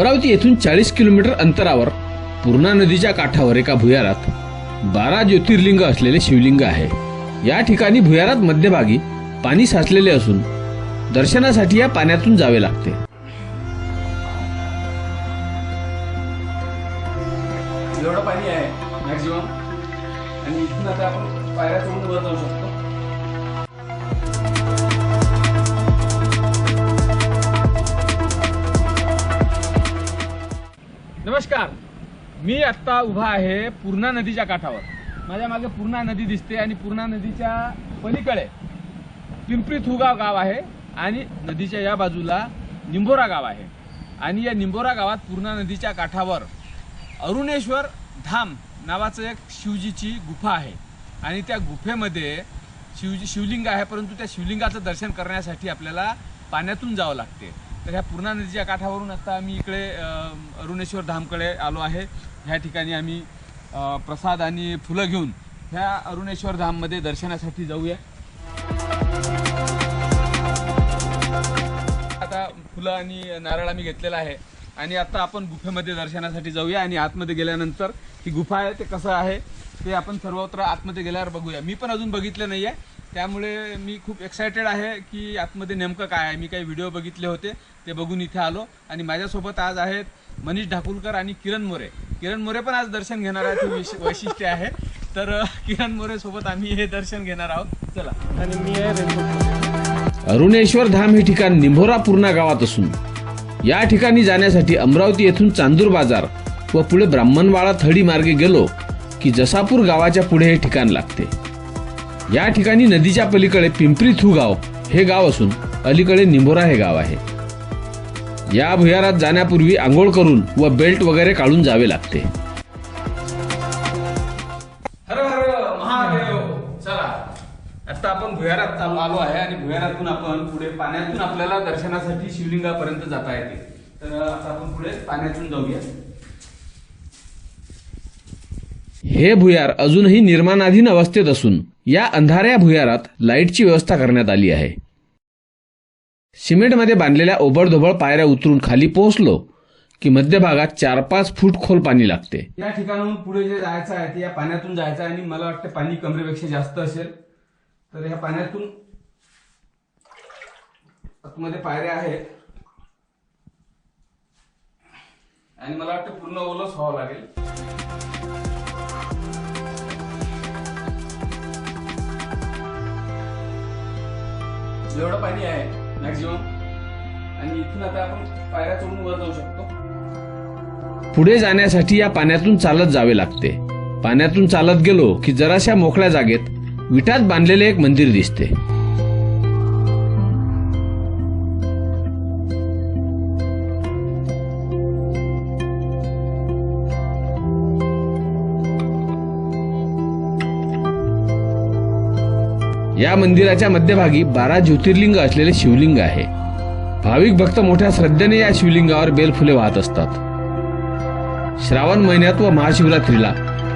अमरावती येथून चाळीस किलोमीटर अंतरावर पूर्णा नदीच्या काठावर एका भुयारात बारा ज्योतिर्लिंग असलेले शिवलिंग आहे. या ठिकाणी भुयारात मध्यभागी पाणी साचलेले असून दर्शनासाठी या पाण्यातून जावे लागते. एवढं पाणी आहे मॅक्झिमम आणि इथून आता आपण पायऱ्या चढून वर जाऊ शकतो. मी आत्ता उभा आहे पूर्णा नदीच्या काठावर. माझ्या मागे पूर्णा नदी दिसते आणि पूर्णा नदीच्या पलीकडे पिंपरी थुगाव गाव आहे आणि नदीच्या या बाजूला निंबोरा गाव आहे. आणि या निंबोरा गावात पूर्णा नदीच्या काठावर अरुणेश्वर धाम नावाचं एक शिवजीची गुफा आहे. आणि त्या गुफेमध्ये शिवजी शिवलिंग आहे परंतु त्या शिवलिंगाचं दर्शन करण्यासाठी आपल्याला पाण्यातून जावं लागते. तर ह्या पूर्णा नदीच्या काठावरून आता आम्ही इकडे अरुणेश्वर धामकडे आलो आहे. ह्या ठिकाणी आम्ही प्रसाद आणि फुलं घेऊन ह्या अरुणेश्वर धाममध्ये दर्शनासाठी जाऊया. आता फुलं आणि नारळ आम्ही घेतलेला आहे. आणि आता आपण गुफेमध्ये दर्शनासाठी जाऊया आणि आतमध्ये गेल्यानंतर ही गुफा आहे ते कसं आहे ते आपण सर्वत्र आतमध्ये गेल्यावर बघूया. मी पण अजून बघितलं नाही आहे त्यामुळे मी खूप एक्सायटेड आहे की आतमध्ये नेमकं काय आहे. मी काही व्हिडिओ बघितले होते ते बघून इथे आलो. आणि माझ्यासोबत आज आहेत मनीष ढाकुलकर आणि किरण मोरे. किरण मोरे पण आज दर्शन घेणार आहेत ही विश- वैशिष्ट्य आहे. तर किरण मोरे सोबत आम्ही हे दर्शन घेणार आहोत. चला. आणि मी आहे अरुणेश्वर धाम हे ठिकाण निंभोरा पूर्णा गावात असून या ठिकाणी जाण्यासाठी अमरावती येथून चांदूर बाजार व पुढे ब्राह्मणवाडा थडी मार्गे गेलो की जसापूर गावाच्या पुढे हे ठिकाण लागते. या ठिकाणी नदीच्या पलीकडे पिंपरी थू गाव हे गाव असून अलीकडे निंभोरा हे गाव आहे. या भुयारात जाण्यापूर्वी आंघोळ करून व बेल्ट वगैरे काढून जावे लागते. हर हर महादेव चला. आता आपण भुयारात चालू आलो आहे आणि भुयारातून आपण पुढे पाण्यातून आपल्याला दर्शनासाठी शिवलिंगापर्यंत जाता येते. तर आता आपण पुढे पाण्यातून जाऊया. हे भुयार अजूनही निर्माणाधीन अवस्थेत असून या अंधाऱ्या भुयारात लाईटची व्यवस्था करण्यात आली आहे. सिमेंटमध्ये बांधलेल्या ओबडधोबड पायऱ्या उतरून खाली पोहोचलो की मध्यभागात चार पाच फूट खोल पाणी लागते. या ठिकाणाहून पुढे जे जायचं आहे ते या पाण्यातून जायचं आहे आणि मला वाटतं पाणी कमरेपेक्षा जास्त असेल. तर या पाण्यातून आतमध्ये पायऱ्या आहेत. आणि मला वाटतं पूर्ण ओलच व्हावं लागेल. एवढं पाणी आहे मॅक्झिमम आणि इथून आता आपण पायऱ्या चढून वर जाऊ शकतो. पुढे जाण्यासाठी या पाण्यातून चालत जावे लागते. पाण्यातून चालत गेलो की जराशा मोकळ्या जागेत विटात बांधलेले एक मंदिर दिसते. या मंदिराच्या मध्यभागी बारा ज्योतिर्लिंग असलेले शिवलिंग आहे. भाविक भक्त मोठ्या श्रद्धेने या शिवलिंगावर बेलफुले वाहत असतात. श्रावण महिन्यात व महाशिवरात्रीला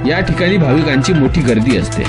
या ठिकाणी भाविकांची मोठी गर्दी असते.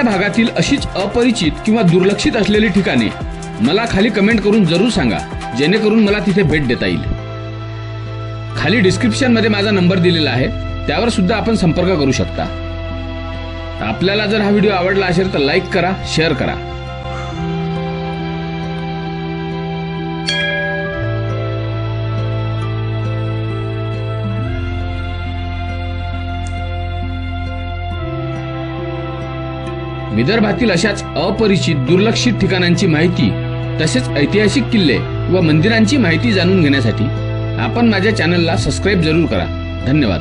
आपल्या भागातील अशीच अपरिचित किंवा दुर्लक्षित असलेली ठिकाणे मला खाली कमेंट करून जरूर सांगा जेणेकरून मला तिथे भेट देता येईल. खाली डिस्क्रिप्शनमध्ये माझा नंबर दिलेला आहे त्यावर सुद्धा आपण संपर्क करू शकता. आपल्याला जर हा व्हिडिओ आवडला असेल तर लाईक करा शेअर करा. विदर्भातील अशाच अपरिचित दुर्लक्षित ठिकाणांची माहिती तसेच ऐतिहासिक किल्ले व मंदिरांची माहिती जाणून घेण्यासाठी आपण माझ्या चॅनलला सबस्क्राईब जरूर करा. धन्यवाद.